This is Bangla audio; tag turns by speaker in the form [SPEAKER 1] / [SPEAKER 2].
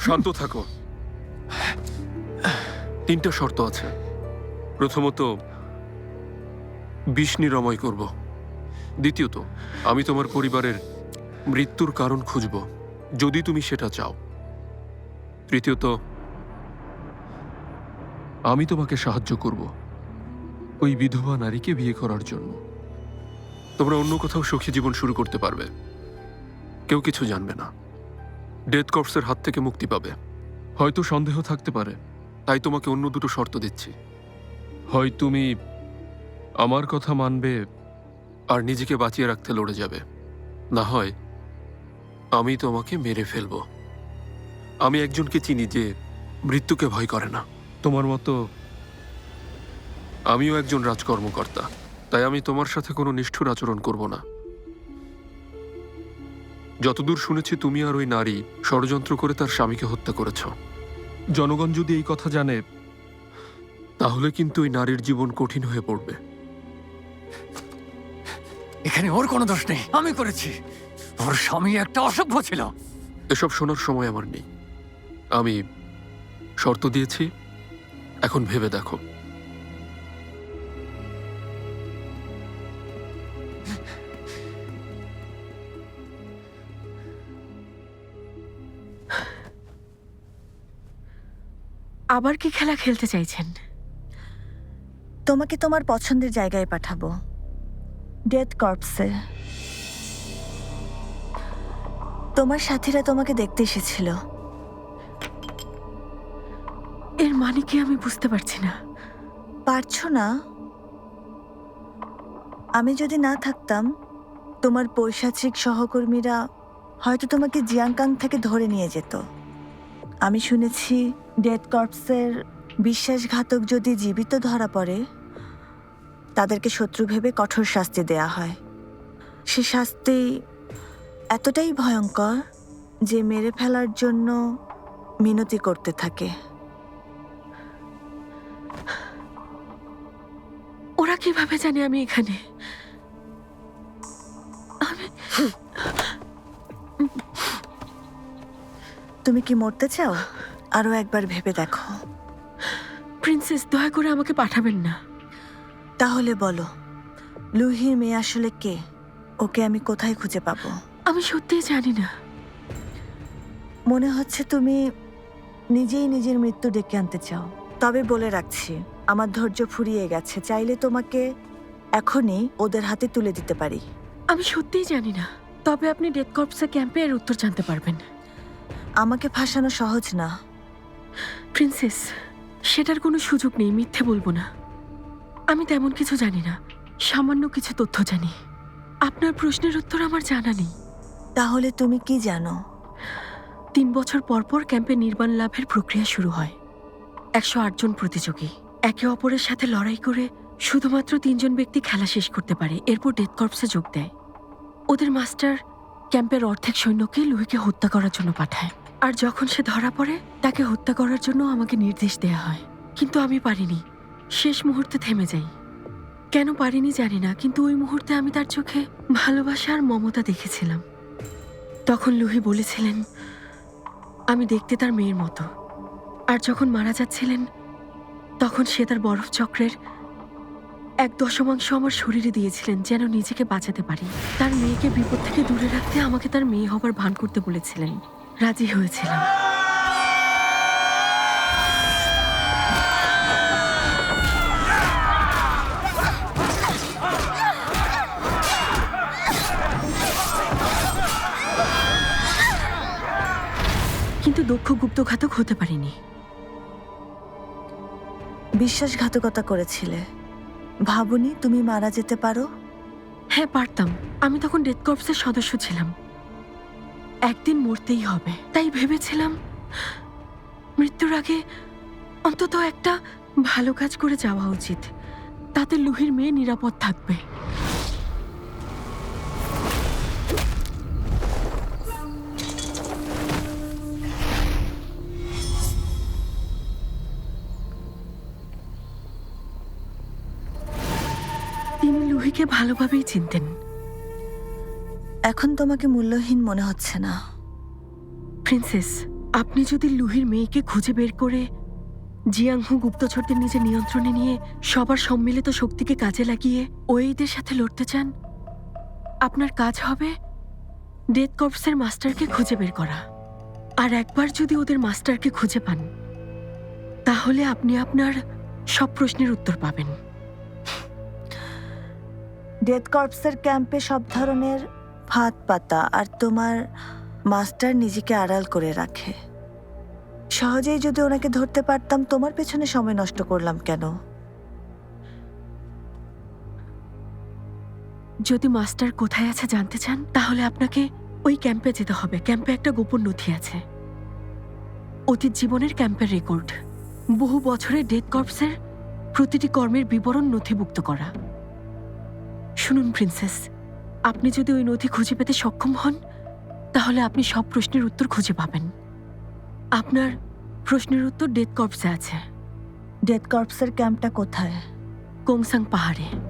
[SPEAKER 1] শান্ত থাকো। তিনটা শর্ত আছে। প্রথমত, বিষ নিরাময় করব। দ্বিতীয়ত, আমি তোমার পরিবারের মৃত্যুর কারণ খুঁজব, যদি তুমি সেটা চাও। তৃতীয়ত, আমি তোমাকে সাহায্য করব ওই বিধবা নারীকে বিয়ে করার জন্য। তোমরা অন্য কোথাও সুখী জীবন শুরু করতে পারবে। কেউ কিছু জানবে না। ডেথ কর্পসের হাত থেকে মুক্তি পাবে। হয়তো সন্দেহ থাকতে পারে তাই তোমাকে অন্য দুটো শর্ত দিচ্ছি। হয় তুমি আমার কথা মানবে। আর নিজেকে বাঁচিয়ে রাখতে লড়ে যাবে। না হয় আমি তোমাকে মেরে ফেলব। আমি একজনকে চিনি যে মৃত্যুকে ভয় করে না। তোমার মতো আমিও একজন রাজকর্মকর্তা তাই আমি তোমার সাথে কোনো নিষ্ঠুর আচরণ করব না। যতদূর শুনেছি তুমি আর ওই নারী ষড়যন্ত্র করে তার স্বামীকে হত্যা করেছ। জনগণ যদি এই কথা জানে তাহলে কিন্তু ওই নারীর জীবন কঠিন হয়ে পড়বে।
[SPEAKER 2] এখানে ওর কোনো দোষ নেই। আমি করেছি। ওর স্বামী একটা অসভ্য ছিল।
[SPEAKER 1] এসব শোনার সময় আমার নেই। আমি শর্ত দিয়েছি এখন ভেবে দেখো।
[SPEAKER 3] আবার কি খেলা খেলতে চাইছেন?
[SPEAKER 4] তোমাকে তোমার পছন্দের জায়গায় পাঠাবো। ডেথ কর্পসে তোমার সাথীরা তোমাকে দেখতে এসেছিল।
[SPEAKER 3] এর মানে কি আমি বুঝতে পারছি না।
[SPEAKER 4] পারছ না? আমি যদি না থাকতাম তোমার পৈশাচিক সহকর্মীরা হয়তো তোমাকে জিয়াংকাং থেকে ধরে নিয়ে যেত। আমি শুনেছি ডেথ কর্পসের বিশ্বাসঘাতক যদি জীবিত ধরা পড়ে তাদেরকে শত্রু ভেবে কঠোর শাস্তি দেয়া হয়। সে শাস্তি এতটাই ভয়ঙ্কর যে মেরে ফেলার জন্য মিনতি করতে থাকে।
[SPEAKER 3] ওরা কীভাবে জানে আমি এখানে? আমি
[SPEAKER 4] তুমি কি মরতে চাও? আরও একবার ভেবে দেখো।
[SPEAKER 3] প্রিন্সেস দয়া করে আমাকে পাঠাবেন না।
[SPEAKER 4] তাহলে বলো লুহির মেয়ে আসলে কে? ওকে আমি কোথায় খুঁজে পাবো?
[SPEAKER 3] আমি সত্যিই জানি না।
[SPEAKER 4] মনে হচ্ছে তুমি নিজেই নিজের মৃত্যু ডেকে আনতে চাও। তবে বলে রাখছি আমার ধৈর্য ফুরিয়ে গেছে। চাইলে তোমাকে এখনই ওদের হাতে তুলে দিতে পারি।
[SPEAKER 3] আমি সত্যিই জানি না। তবে আপনি ডেথ কর্পসের ক্যাম্পে এর উত্তর জানতে পারবেন।
[SPEAKER 4] আমাকে ফাঁসানো সহজ না।
[SPEAKER 3] প্রিন্সেস সেটার কোনো সুযোগ নেই মিথ্যে বলব না। আমি তেমন কিছু জানি না সামান্য কিছু তথ্য জানি। আপনার প্রশ্নের উত্তর আমার জানা নেই।
[SPEAKER 4] তাহলে তুমি কি জানো?
[SPEAKER 3] তিন বছর পর পর ক্যাম্পে নির্বাণ লাভের প্রক্রিয়া শুরু হয়। একশো আটজন প্রতিযোগী একে অপরের সাথে লড়াই করে শুধুমাত্র তিনজন ব্যক্তি খেলা শেষ করতে পারে এরপর ডেথ কর্পসে যোগ দেয়। ওদের মাস্টার ক্যাম্পের অর্ধেক সৈন্যকে লুহিকে হত্যা করার জন্য পাঠায়। আর যখন সে ধরা পড়ে, তাকে হত্যা করার জন্য আমাকে নির্দেশ দেয়া হয়। কিন্তু আমি পারিনি। শেষ মুহূর্তে থেমে যাই। কেন পারিনি জানি না, কিন্তু ওই মুহূর্তে আমি তার চোখে ভালোবাসা আর মমতা দেখেছিলাম। তখন লুহি বলেছিলেন, আমি দেখতে তার মেয়ের মতো। আর যখন মারা যাচ্ছিলেন, তখন সে তার বরফ চক্রের এক দশমাংশ আমার শরীরে দিয়েছিলেন, যেন নিজেকে বাঁচাতে পারি। তার মেয়েকে বিপদ থেকে দূরে রাখতে আমাকে তার মেয়ে হবার ভান করতে বলেছিলেন। রাজি হয়েছিলাম। কিন্তু দক্ষ গুপ্তঘাতক হতে পারিনি।
[SPEAKER 4] বিশ্বাসঘাতকতা করেছিলে। ভাবুনি তুমি মারা যেতে পারো?
[SPEAKER 3] হ্যাঁ পারতাম। আমি তখন ডেথ কর্পসের সদস্য ছিলাম। একদিন মরতেই হবে। তাই ভেবেছিলাম মৃত্যুর আগে অন্তত একটা ভালো কাজ করে যাওয়া উচিত। তাতে লুহির মেয়ে নিরাপদ থাকবে। তিনি লুহিকে ভালোভাবেই চিনতেন।
[SPEAKER 4] এখন তোমাকে মূল্যহীন মনে হচ্ছে না।
[SPEAKER 3] প্রিন্সেস আপনি যদি লুহির মেয়েকে খুঁজে বের করে জিয়াংহু গুপ্তচরদের নিজের নিয়ন্ত্রণে নিয়ে সবার সম্মিলিত শক্তিকে কাজে লাগিয়ে ওয়েইদের সাথে লড়তে চান আপনার কাজ হবে ডেথ কর্পসের মাস্টারকে খুঁজে বের করা। আর একবার যদি ওদের মাস্টারকে খুঁজে পান তাহলে আপনি আপনার সব প্রশ্নের উত্তর পাবেন।
[SPEAKER 4] ডেথ কর্পসের ক্যাম্পে সব ধরনের ফাঁদ পাতা আর তোমার মাস্টার নিজেকে আড়াল করে রাখে। সহজেই যদি ওনাকে ধরতে পারতাম, তোমার পেছনে সময় নষ্ট করলাম কেন?
[SPEAKER 3] যদি মাস্টার কোথায় আছে জানতে চান, তাহলে আপনাকে ওই ক্যাম্পে যেতে হবে। ক্যাম্পে একটা গোপন নথি আছে। অতীত জীবনের ক্যাম্পের রেকর্ড। বহু বছরের ডেথ কর্পসের প্রতিটি কর্মের বিবরণ নথিভুক্ত করা। শুনুন, প্রিন্সেস আপনি যদি ওই নথি খুঁজে পেতে সক্ষম হন তাহলে আপনি সব প্রশ্নের উত্তর খুঁজে পাবেন। আপনার প্রশ্নের উত্তর ডেথ কর্পসে আছে।
[SPEAKER 4] ডেথ কর্পসের ক্যাম্পটা কোথায়?
[SPEAKER 3] কোংসাং পাহাড়ে।